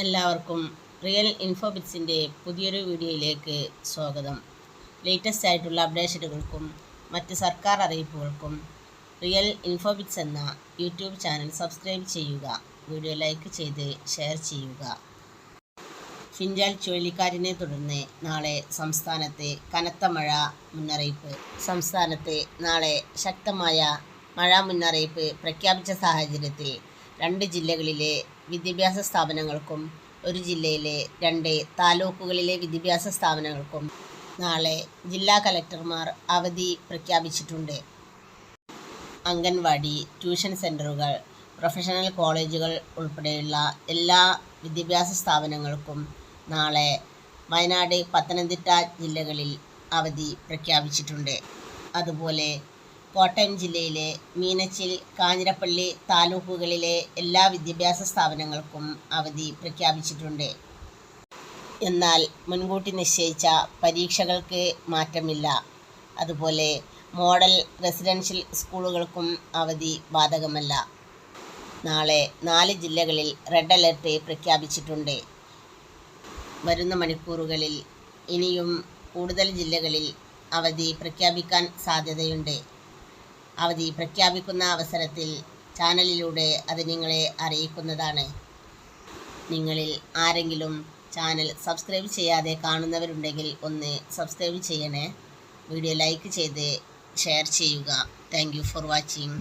എല്ലാവർക്കും റിയൽ ഇൻഫോബിറ്റ്സിന്റെ പുതിയൊരു വീഡിയോയിലേക്ക് സ്വാഗതം. ലേറ്റസ്റ്റ് ആയിട്ടുള്ള അപ്ഡേഷനുകൾക്കും മറ്റ് സർക്കാർ അറിയിപ്പുകൾക്കും റിയൽ ഇൻഫോബിറ്റ്സ് എന്ന യൂട്യൂബ് ചാനൽ സബ്സ്ക്രൈബ് ചെയ്യുക വീഡിയോ ലൈക്ക് ചെയ്ത് ഷെയർ ചെയ്യുക. ഫിഞ്ചാൽ ചുഴലിക്കാറ്റിനെ തുടർന്ന് നാളെ സംസ്ഥാനത്തെ കനത്ത മഴ മുന്നറിയിപ്പ്. സംസ്ഥാനത്തെ നാളെ ശക്തമായ മഴ മുന്നറിയിപ്പ് പ്രഖ്യാപിച്ച സാഹചര്യത്തിൽ രണ്ട് ജില്ലകളിലെ വിദ്യാഭ്യാസ സ്ഥാപനങ്ങൾക്കും ഒരു ജില്ലയിലെ രണ്ട് താലൂക്കുകളിലെ വിദ്യാഭ്യാസ സ്ഥാപനങ്ങൾക്കും നാളെ ജില്ലാ കലക്ടർമാർ അവധി പ്രഖ്യാപിച്ചിട്ടുണ്ട്. അംഗൻവാടി ട്യൂഷൻ സെന്ററുകൾ പ്രൊഫഷണൽ കോളേജുകൾ ഉൾപ്പെടെയുള്ള എല്ലാ വിദ്യാഭ്യാസ സ്ഥാപനങ്ങൾക്കും നാളെ വയനാട് പത്തനംതിട്ട ജില്ലകളിൽ അവധി പ്രഖ്യാപിച്ചിട്ടുണ്ട്. അതുപോലെ കോട്ടയം ജില്ലയിലെ മീനച്ചിൽ കാഞ്ഞിരപ്പള്ളി താലൂക്കുകളിലെ എല്ലാ വിദ്യാഭ്യാസ സ്ഥാപനങ്ങൾക്കും അവധി പ്രഖ്യാപിച്ചിട്ടുണ്ട്. എന്നാൽ മുൻകൂട്ടി നിശ്ചയിച്ച പരീക്ഷകൾക്ക് മാറ്റമില്ല. അതുപോലെ മോഡൽ റെസിഡൻഷ്യൽ സ്കൂളുകൾക്കും അവധി ബാധകമല്ല. നാളെ നാല് ജില്ലകളിൽ റെഡ് അലർട്ട് പ്രഖ്യാപിച്ചിട്ടുണ്ട്. വരുന്ന മണിക്കൂറുകളിൽ ഇനിയും കൂടുതൽ ജില്ലകളിൽ അവധി പ്രഖ്യാപിക്കാൻ സാധ്യതയുണ്ട്. അവധി പ്രഖ്യാപിക്കുന്ന അവസരത്തിൽ ചാനലിലൂടെ അത് നിങ്ങളെ അറിയിക്കുന്നതാണ്. നിങ്ങളിൽ ആരെങ്കിലും ചാനൽ സബ്സ്ക്രൈബ് ചെയ്യാതെ കാണുന്നവരുണ്ടെങ്കിൽ ഒന്ന് സബ്സ്ക്രൈബ് ചെയ്യണേ. വീഡിയോ ലൈക്ക് ചെയ്ത് ഷെയർ ചെയ്യുക. Thank for watching.